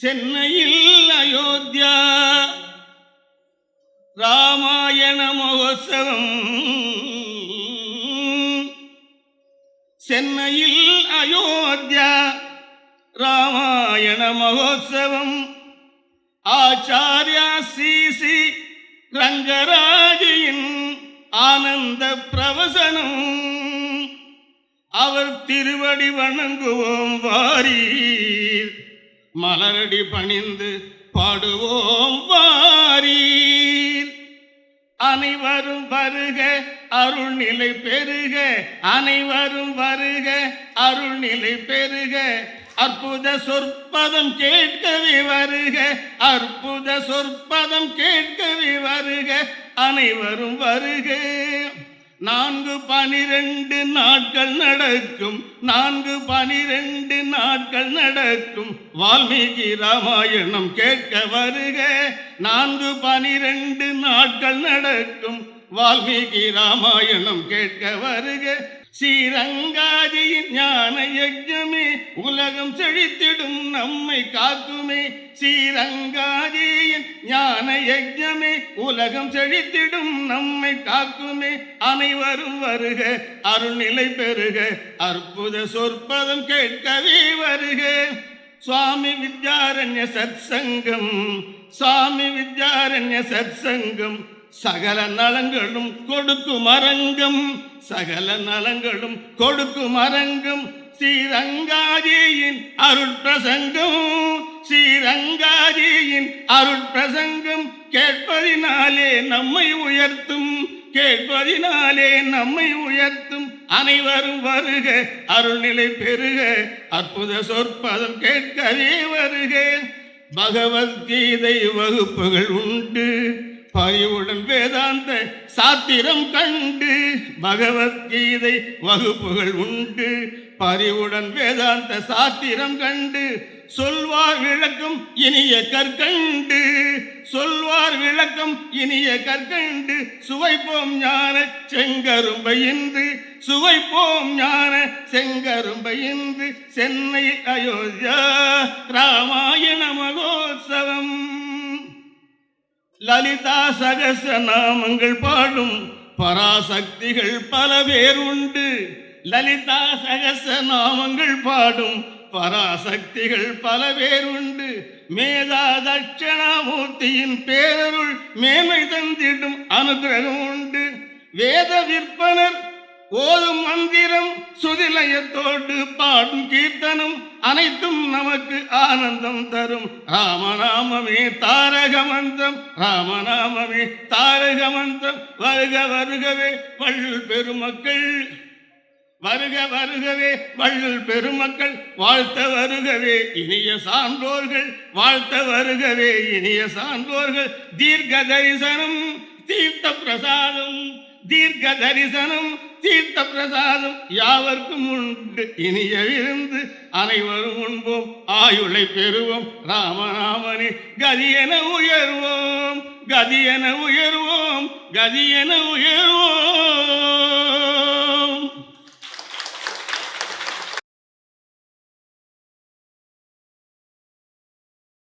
சென்னையில் அயோத்தியா. ராமாயண மகோத்சவம் சென்னையில் அயோத்தியா. ராமாயண மகோத்சவம் ஆச்சாரியா சிசி ஸ்ரீ ரங்கராஜியின் ஆனந்த பிரவசனம். அவர் திருவடி வணங்குவோம் வாரீர் மலரடி பணிந்து பாடுவோம் வாரீர். அனைவரும் வருக அருள்நிலை பெருக அனைவரும் வருக அருள்நிலை பெருக. அற்புத சொற்பதம் கேட்கவே வருக அற்புத சொற்பதம் கேட்கவே வருக அனைவரும் வருக. நான்கு பனிரெண்டு நாட்கள் நடக்கும். நான்கு பனிரெண்டு நாட்கள் நடக்கும். வால்மீகி ராமாயணம் கேட்க வருக. நான்கு பனிரெண்டு நாட்கள் நடக்கும். வால்மீகி ராமாயணம் கேட்க வருக. ஸ்ரீரங்காதியின் ஞான யஜ்ஞமே உலகம் செழித்திடும் நம்மை காக்குமே. ஸ்ரீரங்காதியின் ஞான யஜ்ஞமே உலகம் செழித்திடும் நம்மை காக்குமே. அனைவரும் வருக அருள்நிலை பெறுக அற்புத சொற்பதம் கேட்கவே வருக. சுவாமி வித்யாரண்ய சத்சங்கம் சுவாமி வித்யாரண்ய சத்சங்கம் சகல நலங்களும் கொடுக்கும் அரங்கம். சகல நலங்களும் கொடுக்கும் அரங்கம். ஸ்ரீரங்காஜியின் அருள் பிரசங்கம். ஸ்ரீரங்காஜியின் அருள் பிரசங்கம். கேட்பதினாலே நம்மை உயர்த்தும். கேட்பதினாலே நம்மை உயர்த்தும். அனைவரும் வருக அருள்நிலை பெருக அற்புத சொற்பதம் கேட்கவே வருக. பகவத்கீதை வகுப்புகள் உண்டு. பரிவுடன் வேதாந்த சாத்திரம் கண்டு பகவத்கீதை வகுப்புகள் உண்டு. பரிவுடன் வேதாந்த சாத்திரம் கண்டு சொல்வார் விளக்கம் இனிய கற்கண்டு. சொல்வார் விளக்கம் இனிய கற்கண்டு. சுவைப்போம் ஞான செங்கரும்பயின்று சுவைப்போம் ஞான செங்கரும்பயின்று சென்னை அயோத்தியா ராமாயண மகோத்சவம். லலிதா சகச நாமங்கள் பாடும் பராசக்திகள் பல பேர் உண்டு லலிதா சகச நாமங்கள் பாடும் பராசக்திகள் பல பேர் உண்டு மேதா தட்சணாமூர்த்தியின் பேரருள் மேன்மை தந்திடும் அனுகிரகம் உண்டு. வேத விற்பனர் ஓதும் மந்திரம் சுதிலயத்தோடு பாடும் கீர்த்தனம் அனைத்தும் நமக்கு ஆனந்தம் தரும். ராமநாமமே தாரக மந்திரம் ராமநாமமே தாரக மந்திரம். வருக வருகவே வள்ளல் பெருமக்கள். வருக வருகவே வள்ளல் பெருமக்கள். வாழ்த்த வருகவே இனிய சான்றோர்கள். வாழ்த்த வருகவே இனிய சான்றோர்கள். தீர்க்க தரிசனம் தீர்த்த பிரசாதம் தீர்க்க தரிசனம் தீர்த்த பிரசாதம் யாவர்க்கும் உண்டு. இனிய விருந்து அனைவரும் உண்போம். ஆயுளை பெறுவோம். ராமநாமனே கதியென உயர்வோம். கதியென உயர்வோம். கதியென உயர்வோம்.